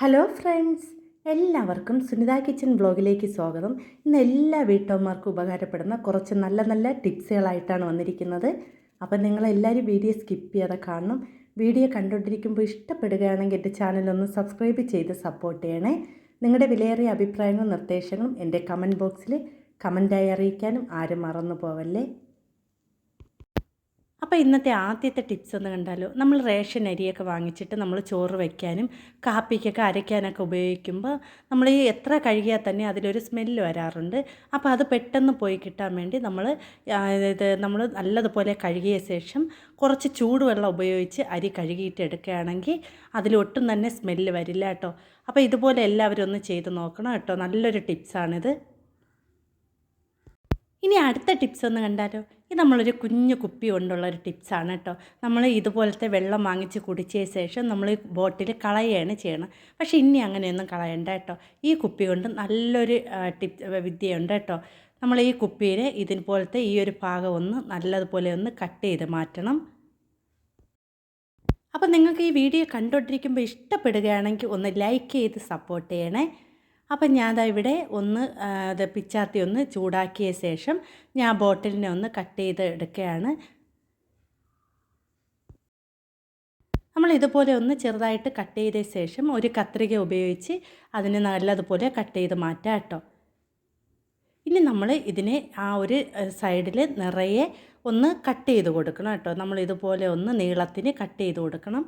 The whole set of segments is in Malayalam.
ഹലോ ഫ്രണ്ട്സ് എല്ലാവർക്കും സുനിത കിച്ചൻ ബ്ലോഗിലേക്ക് സ്വാഗതം. ഇന്ന് എല്ലാ വീട്ടമ്മമാർക്കും ഉപകാരപ്പെടുന്ന കുറച്ച് നല്ല നല്ല ടിപ്സുകളായിട്ടാണ് വന്നിരിക്കുന്നത്. അപ്പം നിങ്ങളെല്ലാവരും വീഡിയോ സ്കിപ്പ് ചെയ്യാതെ കാണണം. വീഡിയോ കണ്ടുകൊണ്ടിരിക്കുമ്പോൾ ഇഷ്ടപ്പെടുകയാണെങ്കിൽ എന്റെ ചാനലൊന്ന് സബ്സ്ക്രൈബ് ചെയ്ത് സപ്പോർട്ട് ചെയ്യണേ. നിങ്ങളുടെ വിലയേറിയ അഭിപ്രായങ്ങളും നിർദ്ദേശങ്ങളും എന്റെ കമന്റ് ബോക്സിൽ കമന്റായി അറിയിക്കാനും ആരും മറന്നു പോവല്ലേ? അപ്പോൾ ഇന്നത്തെ ആദ്യത്തെ ടിപ്സ് ഒന്ന് കണ്ടാലോ? നമ്മൾ റേഷൻ അരിയൊക്കെ വാങ്ങിച്ചിട്ട് നമ്മൾ ചോറ് വയ്ക്കാനും കാപ്പിക്കൊക്കെ അരയ്ക്കാനൊക്കെ ഉപയോഗിക്കുമ്പോൾ നമ്മൾ ഈ എത്ര കഴുകിയാൽ തന്നെ അതിലൊരു സ്മെല്ല് വരാറുണ്ട്. അപ്പോൾ അത് പെട്ടെന്ന് പോയി കിട്ടാൻ വേണ്ടി നമ്മൾ ഇത് നമ്മൾ നല്ലതുപോലെ കഴുകിയ ശേഷം കുറച്ച് ചൂടുവെള്ളം ഉപയോഗിച്ച് അരി കഴുകിയിട്ട് എടുക്കുകയാണെങ്കിൽ അതിലൊട്ടും തന്നെ സ്മെല്ല് വരില്ല കേട്ടോ. അപ്പോൾ ഇതുപോലെ എല്ലാവരും ഒന്ന് ചെയ്ത് നോക്കണം കേട്ടോ. നല്ലൊരു ടിപ്സാണിത്. ഇനി അടുത്ത ടിപ്സ് ഒന്ന് കണ്ടാലോ? ഇത് നമ്മളൊരു കുഞ്ഞു കുപ്പി കൊണ്ടുള്ള ഒരു ടിപ്സാണ് കേട്ടോ. നമ്മൾ ഇതുപോലത്തെ വെള്ളം വാങ്ങിച്ച് കുടിച്ച ശേഷം നമ്മൾ ബോട്ടിൽ കളയുകയാണ് ചെയ്യണം പക്ഷേ ഇനി അങ്ങനെയൊന്നും കളയണ്ട കേട്ടോ. ഈ കുപ്പി കൊണ്ട് നല്ലൊരു ടിപ് വിദ്യയുണ്ട് കേട്ടോ. നമ്മൾ ഈ കുപ്പിയിൽ ഇതുപോലത്തെ ഈ ഒരു ഭാഗം ഒന്ന് നല്ലതുപോലെ ഒന്ന് കട്ട് ചെയ്ത് മാറ്റണം. അപ്പോൾ നിങ്ങൾക്ക് ഈ വീഡിയോ കണ്ടുകൊണ്ടിരിക്കുമ്പോൾ ഇഷ്ടപ്പെടുകയാണെങ്കിൽ ഒന്ന് ലൈക്ക് ചെയ്ത് സപ്പോർട്ട് ചെയ്യണേ. അപ്പം ഞാൻ ദാ ഇവിടെ ഒന്ന് അത് പിച്ചാത്തി ഒന്ന് ചൂടാക്കിയ ശേഷം ഞാൻ ബോട്ടിലിനെ ഒന്ന് കട്ട് ചെയ്ത് എടുക്കുകയാണ്. നമ്മൾ ഇതുപോലെ ഒന്ന് ചെറുതായിട്ട് കട്ട് ചെയ്ത ശേഷം ഒരു കത്രിക ഉപയോഗിച്ച് അതിനെ നല്ലതുപോലെ കട്ട് ചെയ്ത് മാറ്റാം കേട്ടോ. ഇനി നമ്മൾ ഇതിനെ ആ ഒരു സൈഡിൽ നിറയെ ഒന്ന് കട്ട് ചെയ്ത് കൊടുക്കണം കേട്ടോ. നമ്മൾ ഇതുപോലെ ഒന്ന് നീളത്തിന് കട്ട് ചെയ്ത് കൊടുക്കണം.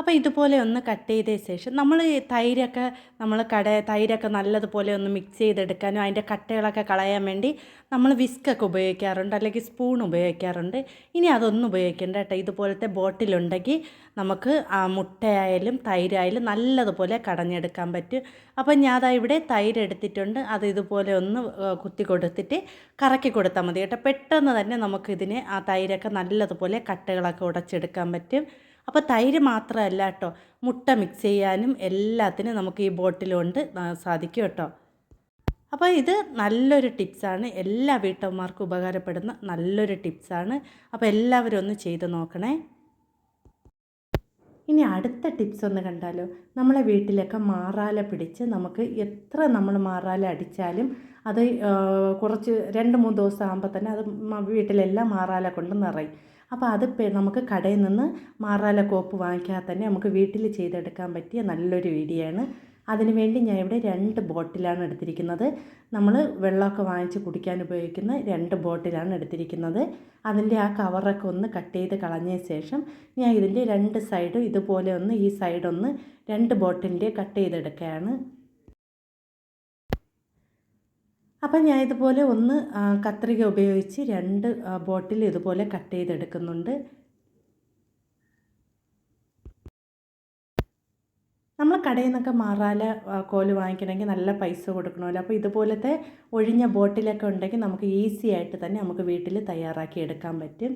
അപ്പോൾ ഇതുപോലെ ഒന്ന് കട്ട് ചെയ്ത ശേഷം നമ്മൾ തൈരൊക്കെ നമ്മൾ കട തൈരൊക്കെ നല്ലതുപോലെ ഒന്ന് മിക്സ് ചെയ്തെടുക്കാനും അതിന്റെ കട്ടകളൊക്കെ കളയാൻ വേണ്ടി നമ്മൾ വിസ്കൊക്കെ ഉപയോഗിക്കാറുണ്ട് അല്ലെങ്കിൽ സ്പൂൺ ഉപയോഗിക്കാറുണ്ട്. ഇനി അതൊന്നും ഉപയോഗിക്കേണ്ട കേട്ടോ. ഇതുപോലത്തെ ബോട്ടിലുണ്ടെങ്കിൽ നമുക്ക് മുട്ടയായാലും തൈരായാലും നല്ലതുപോലെ കടഞ്ഞെടുക്കാൻ പറ്റും. അപ്പോൾ ഞാൻ അതാ ഇവിടെ തൈര് എടുത്തിട്ടുണ്ട്. അത് ഇതുപോലെ ഒന്ന് കുത്തി കൊടുത്തിട്ട് കറക്കി കൊടുത്താൽ മതി കേട്ടോ. പെട്ടെന്ന് തന്നെ നമുക്കിതിനെ ആ തൈരൊക്കെ നല്ലതുപോലെ കട്ടകളൊക്കെ ഉടച്ചെടുക്കാൻ പറ്റും. അപ്പോൾ തൈര് മാത്രമല്ല കേട്ടോ. മുട്ട മിക്സ് ചെയ്യാനും എല്ലാത്തിനും നമുക്ക് ഈ ബോട്ടിലുകൊണ്ട് സാധിക്കും കേട്ടോ. അപ്പോൾ ഇത് നല്ലൊരു ടിപ്സാണ് എല്ലാ വീട്ടമ്മമാർക്കും ഉപകാരപ്പെടുന്ന നല്ലൊരു ടിപ്സാണ് അപ്പോൾ എല്ലാവരും ഒന്ന് ചെയ്ത് നോക്കണേ. ഇനി അടുത്ത ടിപ്സ് ഒന്ന് കണ്ടാലോ. നമ്മളെ വീട്ടിലൊക്കെ മാറാല പിടിച്ച് നമുക്ക് എത്ര നമ്മൾ മാറാല അടിച്ചാലും അത് കുറച്ച് രണ്ട് മൂന്ന് ദിവസം ആകുമ്പോൾ തന്നെ അത് വീട്ടിലെല്ലാം മാറാല കൊണ്ട് നിറയും. അപ്പോൾ അത് നമുക്ക് കടയിൽ നിന്ന് മാറാല കോപ്പ് വാങ്ങിക്കാതെ തന്നെ നമുക്ക് വീട്ടിൽ ചെയ്തെടുക്കാൻ പറ്റിയ നല്ലൊരു വീഡിയോയാണ്. അതിനുവേണ്ടി ഞാൻ ഇവിടെ രണ്ട് ബോട്ടിലാണ് എടുത്തിരിക്കുന്നത്. നമ്മൾ വെള്ളമൊക്കെ വാങ്ങിച്ച് കുടിക്കാൻ ഉപയോഗിക്കുന്ന രണ്ട് ബോട്ടിലാണ് എടുത്തിരിക്കുന്നത്. അതിന്റെ ആ കവറൊക്കെ ഒന്ന് കട്ട് ചെയ്ത് കളഞ്ഞ ശേഷം ഞാൻ ഇതിന്റെ രണ്ട് സൈഡും ഇതുപോലെ ഒന്ന് ഈ സൈഡൊന്ന് രണ്ട് ബോട്ടിലിന്റെ കട്ട് ചെയ്തെടുക്കുകയാണ്. അപ്പം ഞാൻ ഇതുപോലെ ഒന്ന് കത്രിക ഉപയോഗിച്ച് രണ്ട് ബോട്ടിൽ ഇതുപോലെ കട്ട് ചെയ്തെടുക്കുന്നുണ്ട്. നമ്മൾ കടയിൽ നിന്നൊക്കെ മാറാല കോൽ വാങ്ങിക്കണമെങ്കിൽ നല്ല പൈസ കൊടുക്കണമല്ലോ. അപ്പോൾ ഇതുപോലത്തെ ഒഴിഞ്ഞ ബോട്ടിലൊക്കെ ഉണ്ടെങ്കിൽ നമുക്ക് ഈസി ആയിട്ട് തന്നെ നമുക്ക് വീട്ടിൽ തയ്യാറാക്കി എടുക്കാൻ പറ്റും.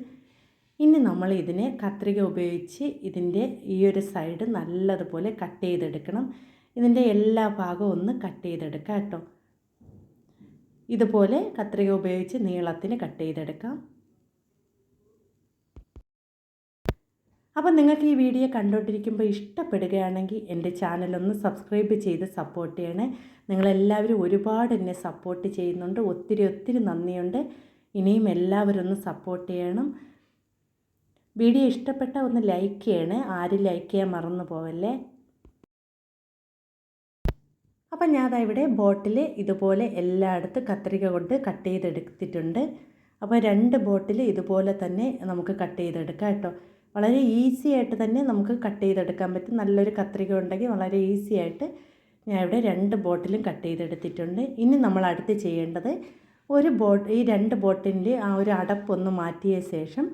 ഇനി നമ്മൾ ഇതിനെ കത്രിക ഉപയോഗിച്ച് ഇതിന്റെ ഈ ഒരു സൈഡ് നല്ലതുപോലെ കട്ട് ചെയ്തെടുക്കണം. ഇതിന്റെ എല്ലാ ഭാഗവും ഒന്ന് കട്ട് ചെയ്തെടുക്കാം കേട്ടോ. ഇതുപോലെ കത്രിക ഉപയോഗിച്ച് നീളത്തിന് കട്ട് ചെയ്തെടുക്കാം. അപ്പം നിങ്ങൾക്ക് ഈ വീഡിയോ കണ്ടുകൊണ്ടിരിക്കുമ്പോൾ ഇഷ്ടപ്പെടുകയാണെങ്കിൽ എന്റെ ചാനലൊന്ന് സബ്സ്ക്രൈബ് ചെയ്ത് സപ്പോർട്ട് ചെയ്യണേ. നിങ്ങളെല്ലാവരും ഒരുപാട് എന്നെ സപ്പോർട്ട് ചെയ്യുന്നുണ്ട്. ഒത്തിരി ഒത്തിരി നന്ദിയുണ്ട്. ഇനിയും എല്ലാവരും ഒന്ന് സപ്പോർട്ട് ചെയ്യണം. വീഡിയോ ഇഷ്ടപ്പെട്ട ഒന്ന് ലൈക്ക് ചെയ്യണേ. ആരും ലൈക്ക് ചെയ്യാൻ മറന്നു പോവല്ലേ? അപ്പം ഞാൻ അതാ ഇവിടെ ബോട്ടിൽ ഇതുപോലെ എല്ലായിടത്തും കത്രിക കൊണ്ട് കട്ട് ചെയ്തെടുത്തിട്ടുണ്ട്. അപ്പോൾ രണ്ട് ബോട്ടിൽ ഇതുപോലെ തന്നെ നമുക്ക് കട്ട് ചെയ്തെടുക്കാം കേട്ടോ. വളരെ ഈസി ആയിട്ട് തന്നെ നമുക്ക് കട്ട് ചെയ്തെടുക്കാൻ പറ്റും. നല്ലൊരു കത്രിക ഉണ്ടെങ്കിൽ വളരെ ഈസി ആയിട്ട് ഞാൻ ഇവിടെ രണ്ട് ബോട്ടിലും കട്ട് ചെയ്തെടുത്തിട്ടുണ്ട്. ഇനി നമ്മൾ അടുത്ത് ചെയ്യേണ്ടത് ഒരു ബോട്ട് ഈ രണ്ട് ബോട്ടിന്റെ ആ ഒരു അടപ്പൊന്ന് മാറ്റിയ ശേഷം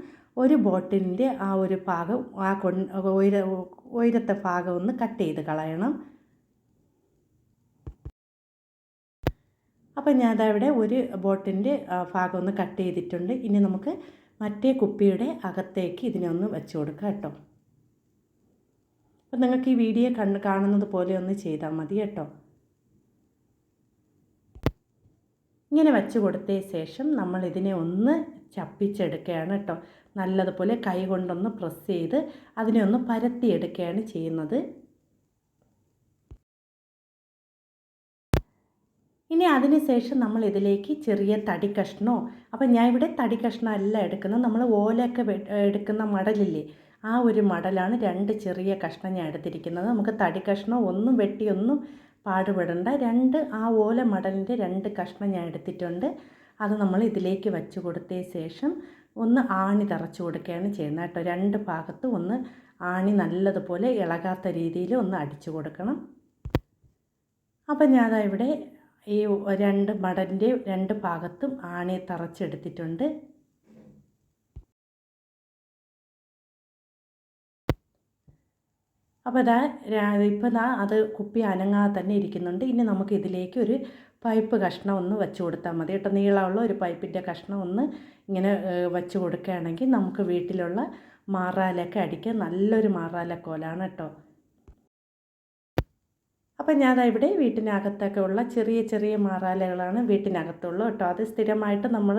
ഒരു ബോട്ടിലിന്റെ ആ ഒരു ഭാഗം ആ കൊ ഉയര ഉയരത്തെ ഭാഗം ഒന്ന് കട്ട് ചെയ്ത് കളയണം. അപ്പം ഞാൻ അതവിടെ ഒരു ബോട്ടിന്റെ ഭാഗം ഒന്ന് കട്ട് ചെയ്തിട്ടുണ്ട്. ഇനി നമുക്ക് മറ്റേ കുപ്പിയുടെ അകത്തേക്ക് ഇതിനെ ഒന്ന് വെച്ച് കൊടുക്കാം കേട്ടോ. അപ്പം നിങ്ങൾക്ക് ഈ വീഡിയോ കണ്ട് കാണുന്നത് പോലെ ഒന്ന് ചെയ്താൽ മതി കേട്ടോ. ഇങ്ങനെ വെച്ച് കൊടുത്ത ശേഷം നമ്മൾ ഇതിനെ ഒന്ന് ചപ്പിച്ചെടുക്കുകയാണ് കേട്ടോ. നല്ലതുപോലെ കൈ കൊണ്ടൊന്ന് പ്രസ് ചെയ്ത് അതിനെ ഒന്ന് പരത്തിയെടുക്കുകയാണ് ചെയ്യുന്നത്. ഇനി അതിനുശേഷം നമ്മൾ ഇതിലേക്ക് ചെറിയ തടി കഷ്ണോ അപ്പം ഞാൻ ഇവിടെ തടി കഷ്ണം അല്ല എടുക്കുന്നത് നമ്മൾ ഓലയൊക്കെ എടുക്കുന്ന മടലില്ലേ ആ ഒരു മടലാണ് രണ്ട് ചെറിയ കഷ്ണം ഞാൻ എടുത്തിരിക്കുന്നത്. നമുക്ക് തടി കഷ്ണം ഒന്നും വെട്ടിയൊന്നും പാടുപെടണ്ട. രണ്ട് ആ ഓല മടലിന്റെ രണ്ട് കഷ്ണം ഞാൻ എടുത്തിട്ടുണ്ട്. അത് നമ്മൾ ഇതിലേക്ക് വെച്ച് കൊടുത്ത ശേഷം ഒന്ന് ആണി തറച്ചു കൊടുക്കുകയാണ് ചെയ്യുന്നത് കേട്ടോ. രണ്ട് ഭാഗത്ത് ഒന്ന് ആണി നല്ലതുപോലെ ഇളകാത്ത രീതിയിൽ ഒന്ന് അടിച്ചു കൊടുക്കണം. അപ്പം ഞാൻ ഇവിടെ ഈ രണ്ട് മടലിന്റെ രണ്ട് ഭാഗത്തും ആണി തറച്ചെടുത്തിട്ടുണ്ട്. അപ്പോൾ ഇതാ ഇപ്പോൾ ഇതാ അത് കുപ്പി അനങ്ങാതെ തന്നെ ഇരിക്കുന്നുണ്ട്. ഇനി നമുക്ക് ഇതിലേക്ക് ഒരു പൈപ്പ് കഷ്ണം ഒന്ന് വെച്ച് കൊടുത്താൽ മതി. കേട്ടോ നീളമുള്ള ഒരു പൈപ്പിന്റെ കഷ്ണം ഒന്ന് ഇങ്ങനെ വെച്ച് കൊടുക്കുകയാണെങ്കിൽ നമുക്ക് വീട്ടിലുള്ള മാറാലൊക്കെ അടിക്കാൻ നല്ലൊരു മാറാലക്കോലാണ് കേട്ടോ. അപ്പം ഞാൻ ഇവിടെ വീട്ടിനകത്തൊക്കെ ഉള്ള ചെറിയ ചെറിയ മാറാലകളാണ് വീട്ടിനകത്തുള്ളൂ കേട്ടോ. അത് സ്ഥിരമായിട്ട് നമ്മൾ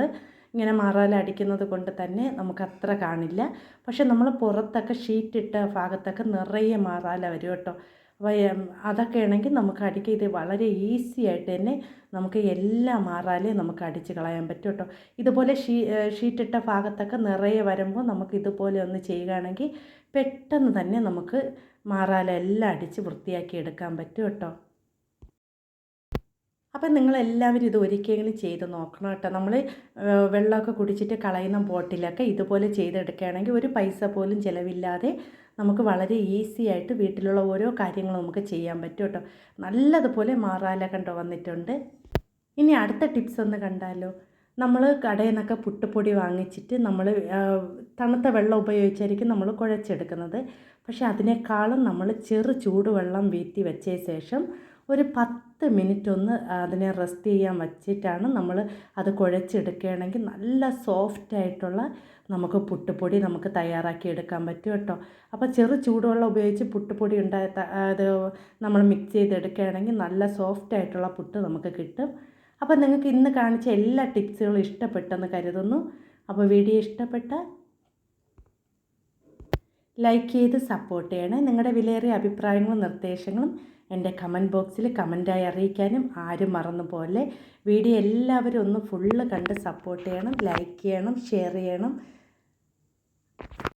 ഇങ്ങനെ മാറാല അടിക്കുന്നത് കൊണ്ട് തന്നെ നമുക്ക് അത്ര കാണില്ല. പക്ഷെ നമ്മൾ പുറത്തൊക്കെ ഷീറ്റിട്ട ഭാഗത്തൊക്കെ നിറയെ മാറാല വരും കേട്ടോ. അപ്പോൾ അതൊക്കെ ആണെങ്കിൽ നമുക്ക് അടിക്കുക ഇത് വളരെ ഈസി ആയിട്ട് തന്നെ നമുക്ക് എല്ലാ മാറാലയും നമുക്ക് അടിച്ച് കളയാൻ പറ്റും കേട്ടോ. ഇതുപോലെ ഷീ ഷീറ്റിട്ട ഭാഗത്തൊക്കെ നിറയെ വരുമ്പോൾ നമുക്ക് ഇതുപോലെ ഒന്ന് ചെയ്യുകയാണെങ്കിൽ പെട്ടെന്ന് തന്നെ നമുക്ക് മാറാല എല്ലാം അടിച്ച് വൃത്തിയാക്കി എടുക്കാൻ പറ്റും കേട്ടോ. അപ്പം നിങ്ങളെല്ലാവരും ഇത് ഒരിക്കലും ചെയ്ത് നോക്കണം കേട്ടോ. നമ്മൾ വെള്ളമൊക്കെ കുടിച്ചിട്ട് കളയുന്ന ബോട്ടിലൊക്കെ ഇതുപോലെ ചെയ്തെടുക്കുകയാണെങ്കിൽ ഒരു പൈസ പോലും ചിലവില്ലാതെ നമുക്ക് വളരെ ഈസി ആയിട്ട് വീട്ടിലുള്ള ഓരോ കാര്യങ്ങളും നമുക്ക് ചെയ്യാൻ പറ്റും കേട്ടോ. നല്ലതുപോലെ മാറാല കണ്ടോ വന്നിട്ടുണ്ട്. ഇനി അടുത്ത ടിപ്സ് ഒന്ന് കണ്ടാലോ? നമ്മൾ കടയിൽ നിന്നൊക്കെ പുട്ടുപൊടി വാങ്ങിച്ചിട്ട് നമ്മൾ തണുത്ത വെള്ളം ഉപയോഗിച്ചായിരിക്കും നമ്മൾ കുഴച്ചെടുക്കുന്നത്. പക്ഷേ അതിനേക്കാളും നമ്മൾ ചെറു ചൂടുവെള്ളം വീറ്റി വെച്ച ശേഷം ഒരു പത്ത് മിനിറ്റ് ഒന്ന് അതിനെ റെസ്റ്റ് ചെയ്യാൻ വച്ചിട്ടാണ് നമ്മൾ അത് കുഴച്ചെടുക്കുകയാണെങ്കിൽ നല്ല സോഫ്റ്റ് ആയിട്ടുള്ള നമുക്ക് പുട്ടുപൊടി നമുക്ക് തയ്യാറാക്കി എടുക്കാൻ പറ്റും കേട്ടോ. അപ്പോൾ ചെറു ചൂടുവെള്ളം ഉപയോഗിച്ച് പുട്ടുപൊടി ഉണ്ടായ അത് നമ്മൾ മിക്സ് ചെയ്തെടുക്കുകയാണെങ്കിൽ നല്ല സോഫ്റ്റ് ആയിട്ടുള്ള പുട്ട് നമുക്ക് കിട്ടും. അപ്പോൾ നിങ്ങൾക്ക് ഇന്ന് കാണിച്ച എല്ലാ ടിപ്സുകളും ഇഷ്ടപ്പെട്ടെന്ന് കരുതുന്നു. അപ്പോൾ വീഡിയോ ഇഷ്ടപ്പെട്ട ലൈക്ക് ചെയ്ത് സപ്പോർട്ട് ചെയ്യണേ. നിങ്ങളുടെ വിലയേറിയ അഭിപ്രായങ്ങളും നിർദ്ദേശങ്ങളും എന്റെ കമന്റ് ബോക്സിൽ കമന്റായി അറിയിക്കാനും ആരും മറന്നു പോലെ വീഡിയോ എല്ലാവരും ഒന്ന് ഫുള്ള് കണ്ട് സപ്പോർട്ട് ചെയ്യണം ലൈക്ക് ചെയ്യണം ഷെയർ ചെയ്യണം.